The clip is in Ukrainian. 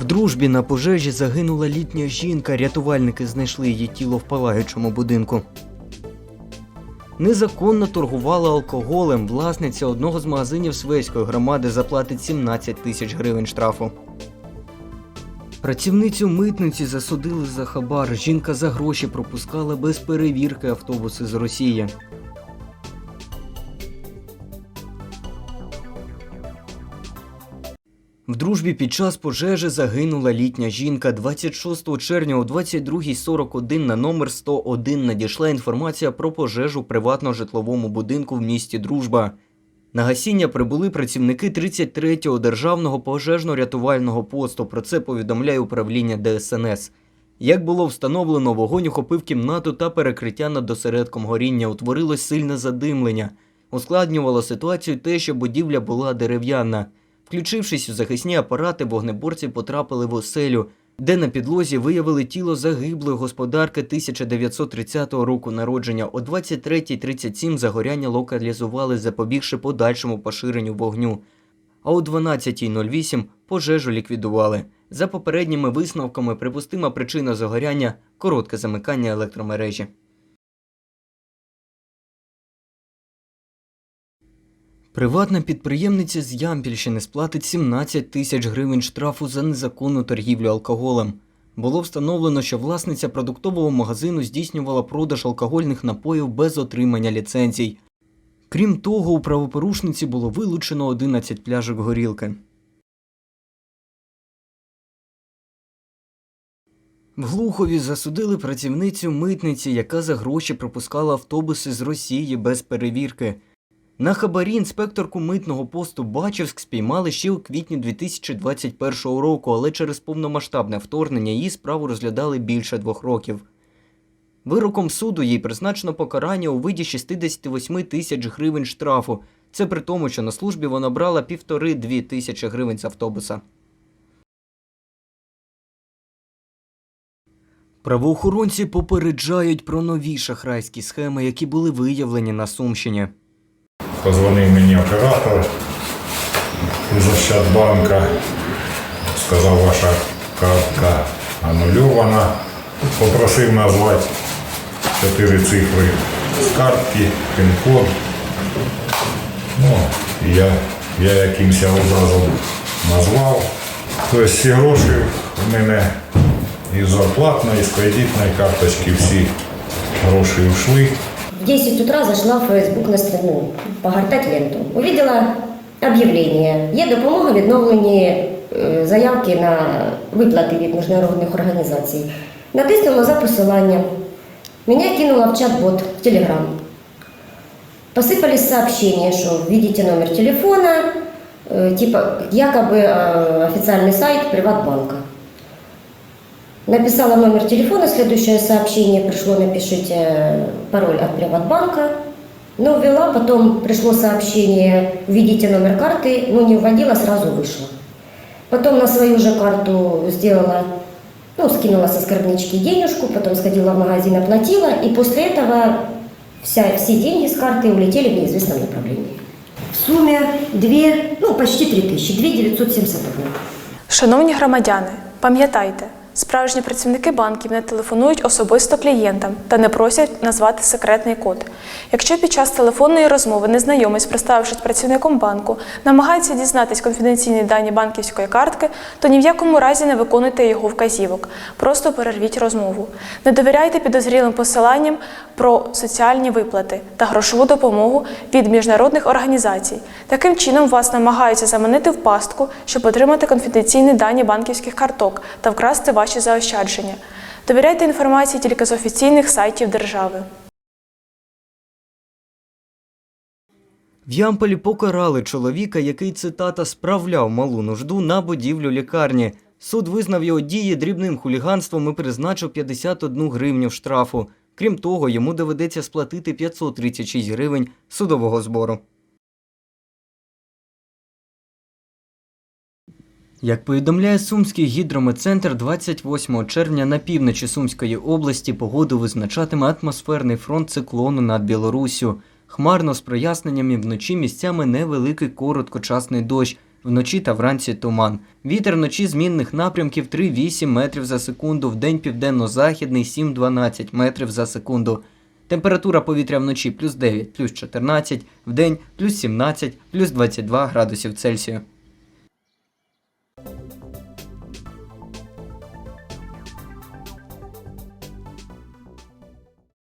В дружбі на пожежі загинула літня жінка. Рятувальники знайшли її тіло в палагючому будинку. Незаконно торгувала алкоголем. Власниця одного з магазинів Свейської громади заплатить 17 тисяч гривень штрафу. Працівницю митниці засудили за хабар. Жінка за гроші пропускала без перевірки автобуси з Росії. В дружбі під час пожежі загинула літня жінка. 26 червня о 22.41 на номер 101 надійшла інформація про пожежу в приватно-житловому будинку в місті Дружба. На гасіння прибули працівники 33-го державного пожежно-рятувального посту. Про це повідомляє управління ДСНС. Як було встановлено, вогонь охопив кімнату та перекриття над осередком горіння. Утворилось сильне задимлення. Ускладнювало ситуацію те, що будівля була дерев'яна. Включившись у захисні апарати, вогнеборці потрапили в оселю, де на підлозі виявили тіло загиблої господарки 1930 року народження. О 23.37 загоряння локалізували, запобігши подальшому поширенню вогню. А о 12.08 пожежу ліквідували. За попередніми висновками, припустима причина загоряння коротке замикання електромережі. Приватна підприємниця з Ямпільщини сплатить 17 тисяч гривень штрафу за незаконну торгівлю алкоголем. Було встановлено, що власниця продуктового магазину здійснювала продаж алкогольних напоїв без отримання ліцензій. Крім того, у правопорушниці було вилучено 11 пляжок горілки. В Глухові засудили працівницю митниці, яка за гроші пропускала автобуси з Росії без перевірки. На хабарі інспекторку митного посту Бачівськ спіймали ще у квітні 2021 року, але через повномасштабне вторгнення її справу розглядали більше двох років. Вироком суду їй призначено покарання у виді 68 тисяч гривень штрафу. Це при тому, що на службі вона брала півтори-дві тисячі гривень з автобуса. Правоохоронці попереджають про нові шахрайські схеми, які були виявлені на Сумщині. Позвонив мені оператор із Ощадбанка, сказав, ваша картка анульована. Попросив назвати чотири цифри з картки, пін-код. Ну, я, я якимось образом назвав. Тобто всі гроші в мене із зарплатної, і з кредитної карточки всі гроші ушли В 10 утра зашла в Facebook на страну погортать ленту. Увидела об'явлення. Є допомога в відновленні е, заявки на виплати від міжнародних організацій. Натиснула за посиланням. Меня кинуло в чат-бот в Телеграм. Посыпались сообщения, что введите номер телефона, э, типа якобы э, официальный сайт Приватбанка. Написала номер телефона, следующее сообщение пришло, напишите э, пароль от Приватбанка. Ну, ввела, потом пришло сообщение, введите номер карты, ну, не вводила, сразу вышла. Потом на свою же карту сделала, ну, скинула со скорбнички денежку, потом сходила в магазин, оплатила, и после этого вся, все деньги с карты улетели в неизвестном направлении. В сумме 2, ну, почти 3 тысячи, 2 971. Шановні громадяни, пам'ятайте, справжні працівники банків не телефонують особисто клієнтам та не просять назвати секретний код. Якщо під час телефонної розмови незнайомець, представившись працівником банку, намагається дізнатись конфіденційні дані банківської картки, то ні в якому разі не виконуйте його вказівок. Просто перервіть розмову. Не довіряйте підозрілим посиланням про соціальні виплати та грошову допомогу від міжнародних організацій. Таким чином вас намагаються заманити в пастку, щоб отримати конфіденційні дані банківських карток та вкрасти ваші заощадження. Довіряйте інформації тільки з офіційних сайтів держави. В Ямполі покарали чоловіка, який цитата справляв малу нужду на будівлю лікарні. Суд визнав його дії дрібним хуліганством і призначив 51 гривню штрафу. Крім того, йому доведеться сплатити 536 гривень судового збору. Як повідомляє Сумський гідрометцентр, 28 червня на півночі Сумської області погоду визначатиме атмосферний фронт циклону над Білоруссю. Хмарно з проясненнями вночі місцями невеликий короткочасний дощ. Вночі та вранці туман. Вітер вночі змінних напрямків 3-8 метрів за секунду, вдень південно-західний 7-12 метрів за секунду. Температура повітря вночі плюс 9, плюс 14, вдень плюс 17, плюс 22 градусів Цельсію.